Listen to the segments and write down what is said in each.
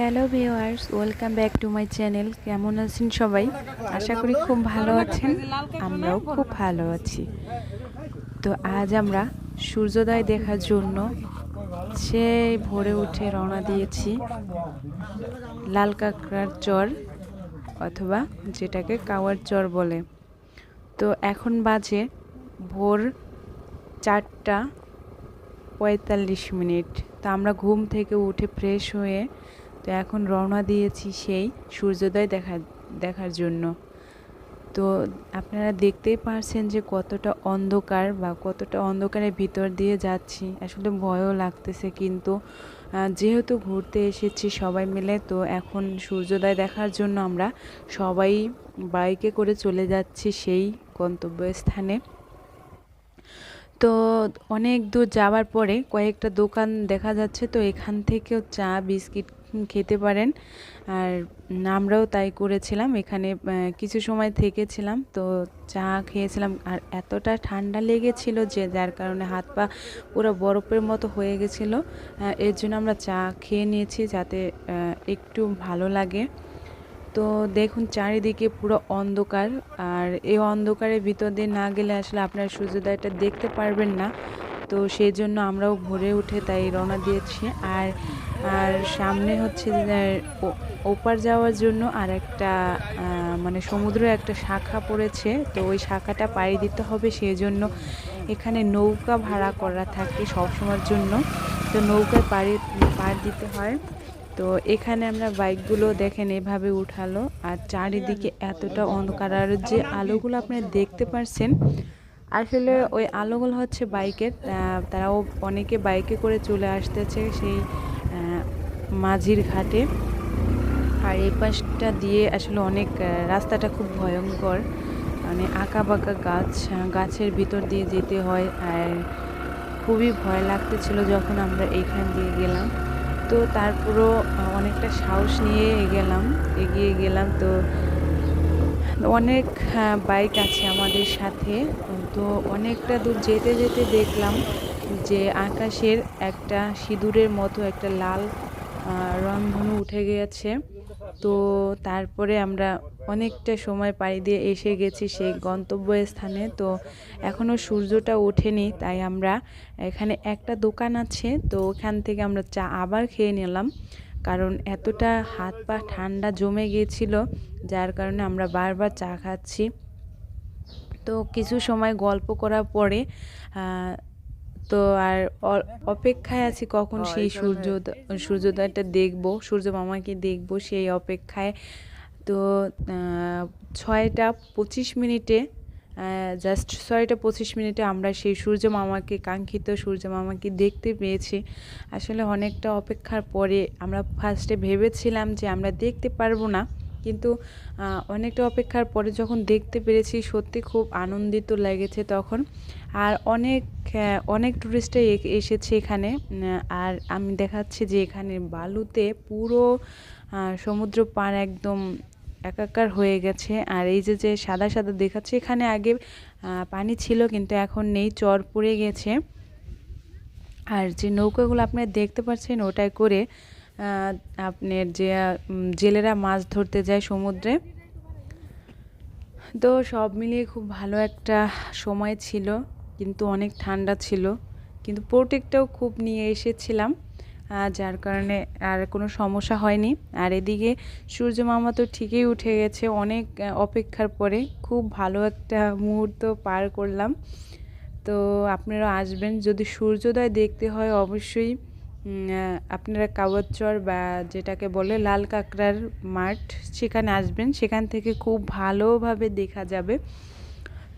Hello viewers welcome back to my channel কেমন আছেন সবাই? আশা করি খুব ভালো আছেন। আমরাও খুব ভালো আছি। তো আজ আমরা সূর্যোদয় দেখার জন্য সেই ভোরে উঠে রওনা দিয়েছি লাল কাঁকড়ার চর অথবা যেটাকে কাওয়ার চর বলে। তো এখন বাজে ভোর চারটা পঁয়তাল্লিশ মিনিট। তো আমরা ঘুম থেকে উঠে ফ্রেশ হয়ে তো এখন রওনা দিয়েছি সেই সূর্যোদয় দেখা, দেখার জন্য। তো আপনারা দেখতেই পারছেন যে কতটা অন্ধকার বা কতটা অন্ধকারের ভিতর দিয়ে যাচ্ছি। আসলে ভয়ও লাগতেছে কিন্তু যেহেতু ঘুরতে এসেছি সবাই মিলে, তো এখন সূর্যোদয় দেখার জন্য আমরা সবাই বাইকে করে চলে যাচ্ছি সেই গন্তব্যস্থানে। তো অনেক দূর যাওয়ার পরে কয়েকটা দোকান দেখা যাচ্ছে, তো এখান থেকেও চা, বিস্কিট খেতে পারেন। আর আমরাও তাই করেছিলাম। এখানে কিছু সময় থেকেছিলাম। তো চা খেয়েছিলাম। আর এতটা ঠান্ডা লেগেছিল যে, যার কারণে হাত পা পুরো বরফের মতো হয়ে গেছিল। এর জন্য আমরা চা খেয়ে নিয়েছি যাতে একটু ভালো লাগে। তো দেখুন, চারিদিকে পুরো অন্ধকার। আর এই অন্ধকারের ভিতর দিয়ে না গেলে আসলে আপনার সূর্যোদয়টা দেখতে পারবেন না। তো সেই জন্য আমরাও ভোরে উঠে তাই রওনা দিয়েছি। আর আর সামনে হচ্ছে ওপার যাওয়ার জন্য আর একটা মানে সমুদ্র একটা শাখা পড়েছে। তো ওই শাখাটা পাড়ি দিতে হবে সেই জন্য এখানে নৌকা ভাড়া করা থাকে সবসময়ের জন্য। তো নৌকায় পাড়ি, পাড় দিতে হয়। তো এখানে আমরা বাইকগুলো দেখেন এভাবে উঠালো। আর চারিদিকে এতটা অন্ধকার। আর যে আলোগুলো আপনারা দেখতে পারছেন, আসলে ওই আলোগুলো হচ্ছে বাইকের। তারাও অনেকে বাইকে করে চলে আসতেছে। সেই মাঝির ঘাটে। আর এই পাশটা দিয়ে আসলে অনেক রাস্তাটা খুব ভয়ঙ্কর। মানে আঁকা বাঁকা গাছ, গাছের ভিতর দিয়ে যেতে হয়। আর খুবই ভয় লাগতেছিল যখন আমরা এইখান দিয়ে গেলাম। তো তারপরও অনেকটা সাহস নিয়ে গেলাম, এগিয়ে গেলাম। তো অনেক বাইক আছে আমাদের সাথে। তো অনেকটা দূর যেতে যেতে দেখলাম যে আকাশের একটা সিঁদুরের মতো একটা লাল রংধনু উঠে গিয়েছে তো তারপরে আমরা অনেকটা সময় পাড়ি দিয়ে এসে গেছি সেই গন্তব্যস্থানে। তো এখনও সূর্যটা ওঠেনি, তাই আমরা এখানে একটা দোকান আছে, তো ওখান থেকে আমরা চা আবার খেয়ে নিলাম। কারণ এতটা হাত পা ঠান্ডা জমে গিয়েছিল যার কারণে আমরা বারবার চা খাচ্ছি। তো কিছু সময় গল্প করার পরে তো আর অপেক্ষায় আছি কখন সেই সূর্য সূর্যোদয়টা দেখব সূর্য মামাকে দেখব সেই অপেক্ষায়। তো ছয়টা পঁচিশ মিনিটে জাস্ট ছয়টা পঁচিশ মিনিটে আমরা সেই সূর্য মামাকে কাঙ্ক্ষিত সূর্য মামাকে দেখতে পেয়েছি। আসলে অনেকটা অপেক্ষার পরে আমরা ফার্স্টে ভেবেছিলাম যে আমরা দেখতে পারব না। কিন্তু অনেকটা অপেক্ষার পরে যখন দেখতে পেরেছি সত্যি খুব আনন্দিত লেগেছে তখন। আর অনেক অনেক টুরিস্টে এসেছে এখানে আর আমি দেখাচ্ছি যে এখানে বালুতে পুরো সমুদ্র পাড় একদম একাকার হয়ে গেছে। আর এই যে যে সাদা সাদা দেখাচ্ছে, এখানে আগে পানি ছিল কিন্তু এখন নেই, চর পড়ে গেছে। আর যে নৌকাগুলো আপনারা দেখতে পাচ্ছেন ওটায় করে আপনার যে জেলেরা মাছ ধরতে যায় সমুদ্রে। তো সব মিলিয়ে খুব ভালো একটা সময় ছিল, কিন্তু অনেক ঠান্ডা ছিল। কিন্তু প্রোটেক্টটাও খুব নিয়ে এসেছিলাম যার কারণে আর কোনো সমস্যা হয়নি। আর এদিকে সূর্য মামা তো ঠিকই উঠে গেছে, অনেক অপেক্ষার পরে। খুব ভালো একটা মুহূর্ত পার করলাম। তো আপনারা আসবেন, যদি সূর্যোদয় দেখতে হয় অবশ্যই। আপনারা কাওয়াচর বা যেটাকে বলে লাল কাঁকড়ার মাঠ সেখানে আসবেন। সেখান থেকে খুব ভালোভাবে দেখা যাবে।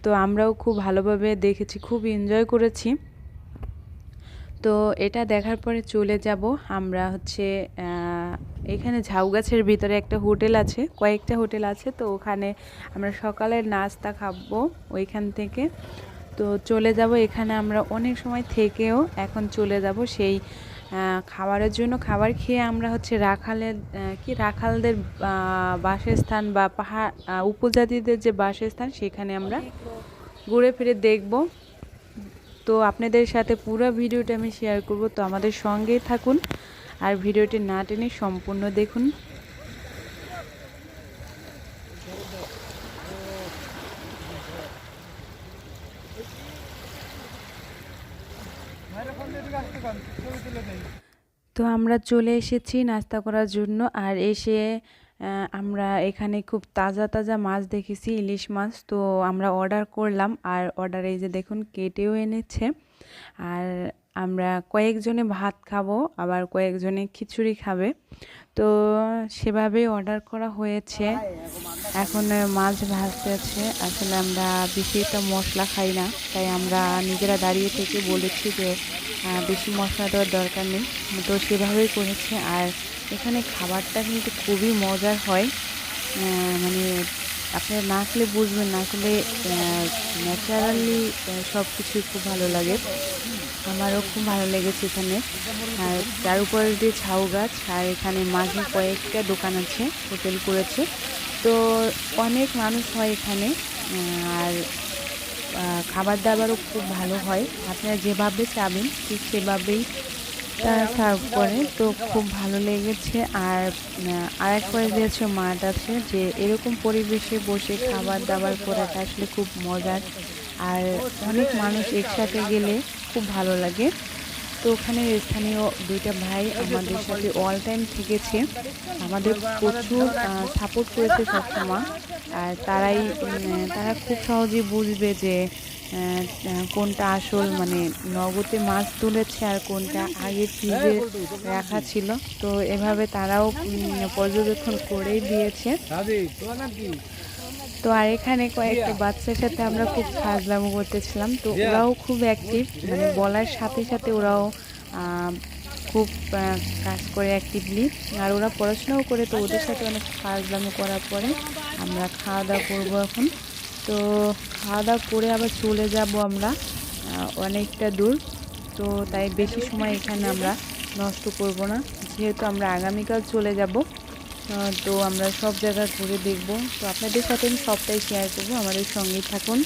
তো আমরাও খুব ভালোভাবে দেখেছি, খুব এনজয় করেছি। তো এটা দেখার পরে চলে যাব। আমরা হচ্ছে এখানে ঝাউ গাছের ভিতরে একটা হোটেল আছে, কয়েকটা হোটেল আছে। তো ওখানে আমরা সকালের নাস্তা খাব ওইখান থেকে। তো চলে যাব। এখানে আমরা অনেক সময় থেকেও এখন চলে যাব সেই খাবারের জন্য খাবার খেয়ে আমরা হচ্ছে রাখালের কি রাখালদের বাসস্থান বা পাহাড় উপজাতিদের যে বাসস্থান সেখানে আমরা ঘুরে ফিরে দেখব। তো আপনাদের সাথে পুরো ভিডিওটা আমি শেয়ার করব। তো আমাদের সঙ্গেই থাকুন আর ভিডিওটি না টেনে সম্পূর্ণ দেখুন। তো আমরা চলে এসেছি নাস্তা করার জন্য আর এসে আমরা এখানে খুব তাজা তাজা মাছ দেখেছি, ইলিশ মাছ। তো আমরা অর্ডার করলাম আর অর্ডারে যে দেখুন, কেটেও এনেছে। আর আমরা কয়েকজনে ভাত খাব, আবার কয়েকজনে খিচুড়ি খাবে। তো সেভাবেই অর্ডার করা হয়েছে। এখন মাছ ভাজতেছে আসলে আমরা বেশি একটা মশলা খাই না, তাই আমরা নিজেরা দাঁড়িয়ে থেকে বলেছি যে বেশি মশলা দেওয়ার দরকার নেই। তো সেভাবেই করেছে। আর এখানে খাবারটা কিন্তু খুবই মজার হয়। মানে আপনারা না খেলে বুঝবেন, না আসলে ন্যাচারালি সব কিছুই খুব ভালো লাগে। আমারও খুব ভালো লেগেছে এখানে। আর তার উপরে দিয়ে ঝাউ গাছ, আর এখানে মাঝে কয়েকটা দোকান আছে, হোটেল করেছে। তো অনেক মানুষ হয় এখানে আর খাবার দাবারও খুব ভালো হয়। আপনারা যেভাবে চাবেন, ঠিক সেভাবেই তারা সার্ভ করে তো খুব ভালো লেগেছে। আর আর একবার দিয়েছে মাঠ আছে, যে এরকম পরিবেশে বসে খাবার দাবার করাটা আসলে খুব মজার। আর অনেক মানুষ একসাথে গেলে খুব ভালো লাগে। তো ওখানে স্থানীয় দুইটা ভাই আমাদের সাথে অল টাইম থেকেছে। আমাদের প্রচুর সাপোর্ট করেছে সবসময়। আর তারাই তারা খুব সহজেই বুঝবে যে কোনটা আসল মানে নগদে মাছ তুলেছে আর কোনটা আগে ফ্রিজে রাখা ছিল। তো এভাবে তারাও পর্যবেক্ষণ করেই দিয়েছে। তো আর এখানে কয়েকটা বাচ্চার সাথে আমরা খুব ফাজলামো করতেছিলাম তো ওরাও খুব অ্যাক্টিভ মানে বলার সাথে সাথে ওরাও খুব কাজ করে অ্যাক্টিভলি আর ওরা পড়াশোনাও করে তো ওদের সাথে অনেক ফাজলামো করার পরে আমরা খাওয়া দাওয়া করব এখন। তো খাওয়া দাওয়া করে আবার চলে যাব আমরা অনেকটা দূর তো তাই বেশি সময় এখানে আমরা নষ্ট করব না। যেহেতু আমরা আগামীকাল চলে যাব তো আমরা সব জায়গা ঘুরে দেখব। তো আপনাদের সাথে আমি সবটাই শেয়ার করব। আমাদের সঙ্গেই থাকুন।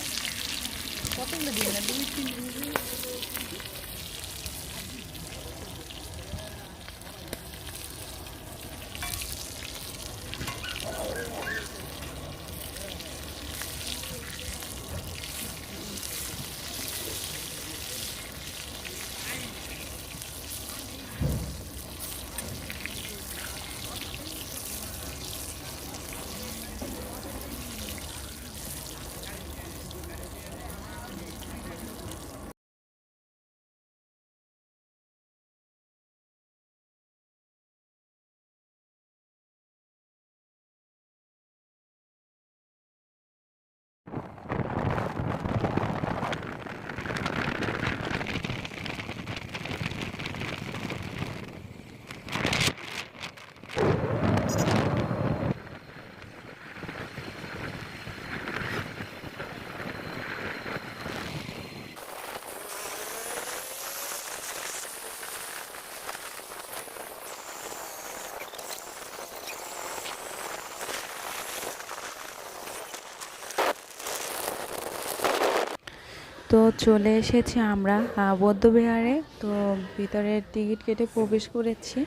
তো চলে এসেছি আমরা বৌদ্ধবিহারে। তো ভিতরে টিকিট কেটে প্রবেশ করেছি।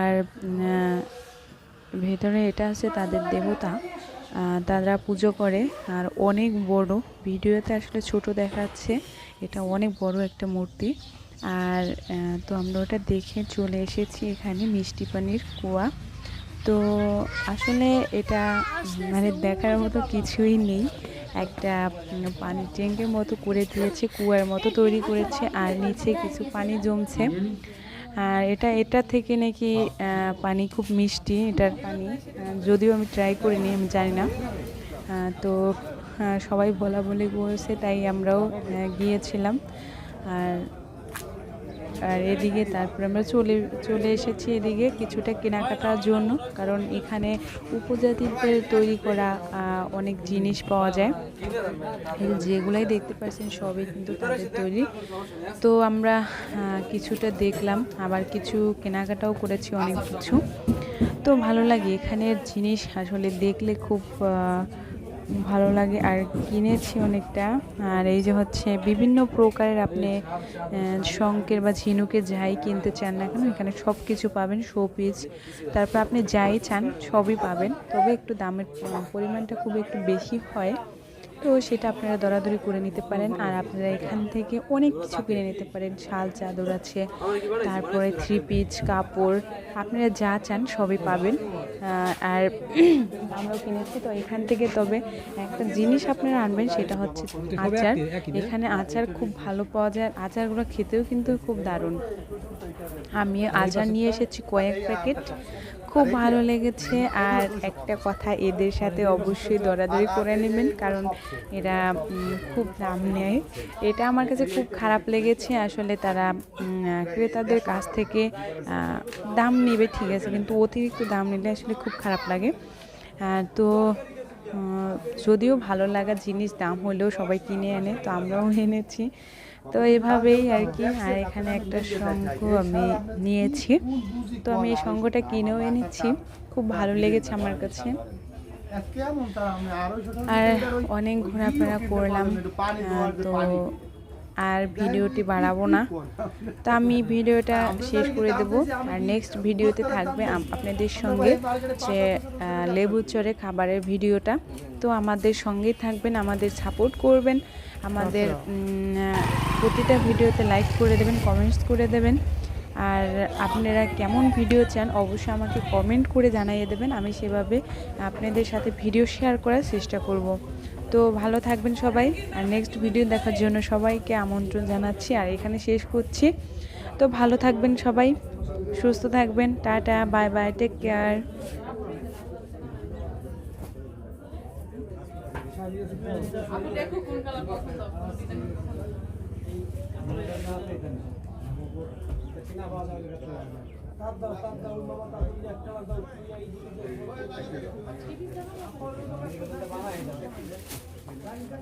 আর ভেতরে এটা আছে তাদের দেবতা। তারা পুজো করে। আর অনেক বড়, ভিডিওতে আসলে ছোট দেখাচ্ছে। এটা অনেক বড় একটা মূর্তি। আর তো আমরা ওটা দেখে চলে এসেছি এখানে মিষ্টি পানির কুয়া। তো আসলে এটা মানে দেখার মতো কিছুই নেই। একটা পানির ট্যাঙ্কের মতো করে দিয়েছে, কুয়ার মতো তৈরি করেছে, আর নিচে কিছু পানি জমছে। আর এটা এটা থেকে নাকি পানি খুব মিষ্টি, এটার পানি যদিও আমি ট্রাই করিনি, আমি জানি না। তো সবাই বলা বলে করেছে তাই আমরাও গিয়েছিলাম। আর আর এদিকে তারপরে আমরা চলে চলে এসেছি এদিকে কিছুটা কেনাকাটার জন্য, কারণ এখানে উপজাতিদের তৈরি করা অনেক জিনিস পাওয়া যায়। যেগুলাই দেখতে পাচ্ছেন সবই কিন্তু তাদের তৈরি। তো আমরা কিছুটা দেখলাম, আবার কিছু কেনাকাটাও করেছি অনেক কিছু। তো ভালো লাগে এখানের জিনিস আসলে দেখলে খুব ভালো লাগে আর কিনেছি অনেকটা। আর এই যে হচ্ছে বিভিন্ন প্রকারের আপনি শঙ্কের বা ঝিনুকে যাই কিনতে চান না কেন, এখানে সব কিছু পাবেন শো পিস তারপর আপনি যাই চান, সবই পাবেন। তবে একটু দামের পরিমাণটা খুব একটু বেশি হয়। তো সেটা আপনারা দরাদরি করে নিতে পারেন। আর আপনারা এখান থেকে অনেক কিছু কিনে নিতে পারেন। শাল, চাদর আছে, তারপরে থ্রি পিচ কাপড়। আপনারা যা চান সবই পাবেন। আর আমরাও কিনেছি। তো এখান থেকে তবে একটা জিনিস আপনারা আনবেন, সেটা হচ্ছে আচার। এখানে আচার খুব ভালো পাওয়া যায়। আচারগুলো খেতেও কিন্তু খুব দারুণ। আমি আচার নিয়ে এসেছি কয়েক প্যাকেট। খুব ভালো লেগেছে। আর একটা কথা এদের সাথে অবশ্যই দরাদরি করে নেবেন, কারণ এরা খুব দাম নেয়। এটা আমার কাছে খুব খারাপ লেগেছে। আসলে তারা ক্রেতাদের কাছ থেকে দাম নেবে, ঠিক আছে, কিন্তু অতিরিক্ত দাম নিলে আসলে খুব খারাপ লাগে। তো যদিও ভালো লাগা জিনিস দাম হলেও সবাই কিনে এনে, তো আমরাও এনেছি। তো এভাবেই আর কি, আর এখানে একটা শঙ্খ আমি নিয়েছি। তো আমি এই শঙ্খটা কিনেও এনেছি। খুব ভালো লেগেছে আমার কাছে। আর অনেক ঘোরাফেরা করলাম। তো আর ভিডিওটি বাড়াবো না। তো আমি ভিডিওটা শেষ করে দেব। আর নেক্সট ভিডিওতে থাকবে আপনাদের সঙ্গে যে লেবু চড়ে খাবারের ভিডিওটা। তো আমাদের সঙ্গেই থাকবেন আমাদের সাপোর্ট করবেন। আমাদের প্রতিটা ভিডিওতে লাইক করে দেবেন কমেন্টস করে দেবেন। আর আপনারা কেমন ভিডিও চান অবশ্যই আমাকে কমেন্ট করে জানিয়ে দেবেন। আমি সেভাবে আপনাদের সাথে ভিডিও শেয়ার করার চেষ্টা করব। তো ভালো থাকবেন সবাই। আর নেক্সট ভিডিও দেখার জন্য সবাইকে আমন্ত্রণ জানাচ্ছি। আর এখানে শেষ করছি। তো ভালো থাকবেন সবাই। সুস্থ থাকবেন। Tata bye bye take care একটা